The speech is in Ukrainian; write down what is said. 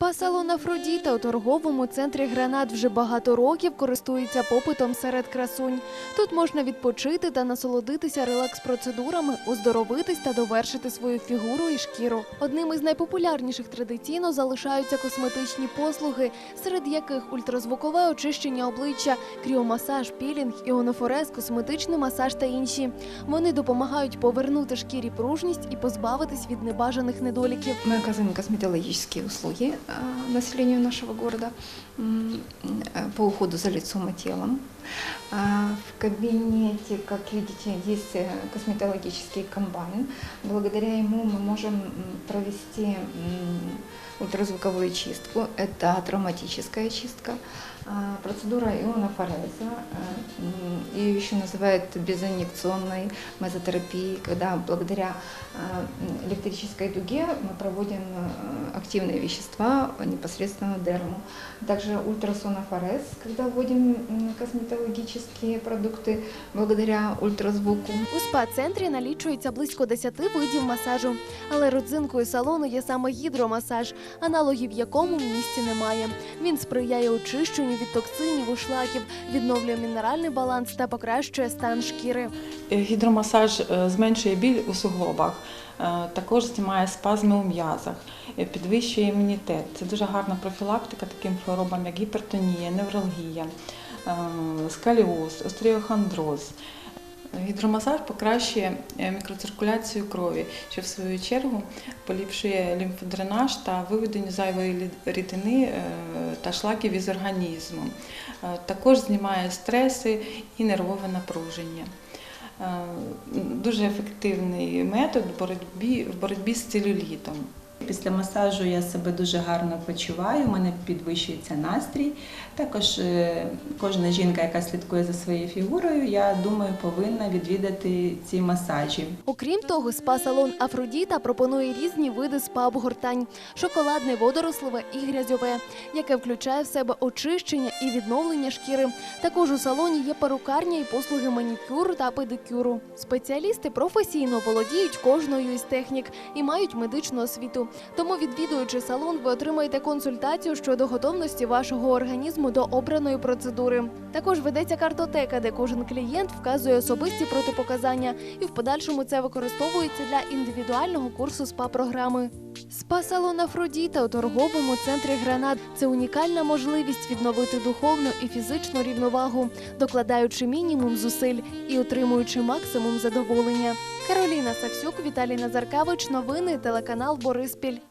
Спа-салон Афродіта у торговому центрі Гранат вже багато років користується попитом серед красунь. Тут можна відпочити та насолодитися релакс-процедурами, оздоровитись та довершити свою фігуру і шкіру. Одним із найпопулярніших традиційно залишаються косметичні послуги, серед яких ультразвукове очищення обличчя, кріомасаж, пілінг, іонофорез, косметичний масаж та інші. Вони допомагають повернути шкірі пружність і позбавитись від небажаних недоліків. Мы оказываем косметологические услуги э, населению нашего города м, э, по уходу за лицом и телом. А, В кабинете, как видите, есть э, косметологический комбайн. Благодаря ему мы можем м, провести м, ультразвуковую чистку. Это травматическая чистка. А, Процедура ионофореза, э, м, ее еще называют безинъекционной мезотерапией, когда благодаря э, м, электрической дуге мы проводим э, активные вещества непосредственно в дерму. Также ультрасонофорез, когда вводим м, косметологические продукты благодаря ультразвуку. У спа-центрі налічується близько 10 видів масажу, але родзинкою салону є саме гідромасаж, аналогів якому в місті немає. Він сприяє очищенню від токсинів і шлаків, відновлює мінеральний баланс та покращує стан шкіри. Е, Гідромасаж е, зменшує біль у суглобах, е, також знімає спазми у м'язах, підвищує імунітет. Це дуже гарна профілактика таким хворобам, як гіпертонія, невралгія, скаліоз, сколіоз, остріохондроз. Гідромасаж покращує е, мікроциркуляцію крові, що в свою чергу поліпшує лімфодренаж та виведення зайвої рідини е, та шлаків із організму. Е, Також знімає стреси і нервове напруження. Дуже ефективний метод в боротьбі, в боротьбі з целюлітом. Після масажу я себе дуже гарно почуваю, у мене підвищується настрій. Також е, кожна жінка, яка слідкує за своєю фігурою, я думаю, повинна відвідати ці масажі. Окрім того, спа-салон Афродіта пропонує різні види спа-обгортань – шоколадне, водорослове і грязьове, яке включає в себе очищення і відновлення шкіри. Також у салоні є перукарня і послуги манікюру та педикюру. Спеціалісти професійно володіють кожною із технік і мають медичну освіту. Тому, відвідуючи салон, ви отримаєте консультацію щодо готовності вашого організму до обраної процедури. Також ведеться картотека, де кожен клієнт вказує особисті протипоказання, і в подальшому це використовується для індивідуального курсу СПА-програми. Спа-салон Афродіта у торговому центрі Гранат це унікальна можливість відновити духовну і фізичну рівновагу, докладаючи мінімум зусиль і отримуючи максимум задоволення. Кароліна Савсюк, Віталій Назаркевич. Новини телеканал Бориспіль.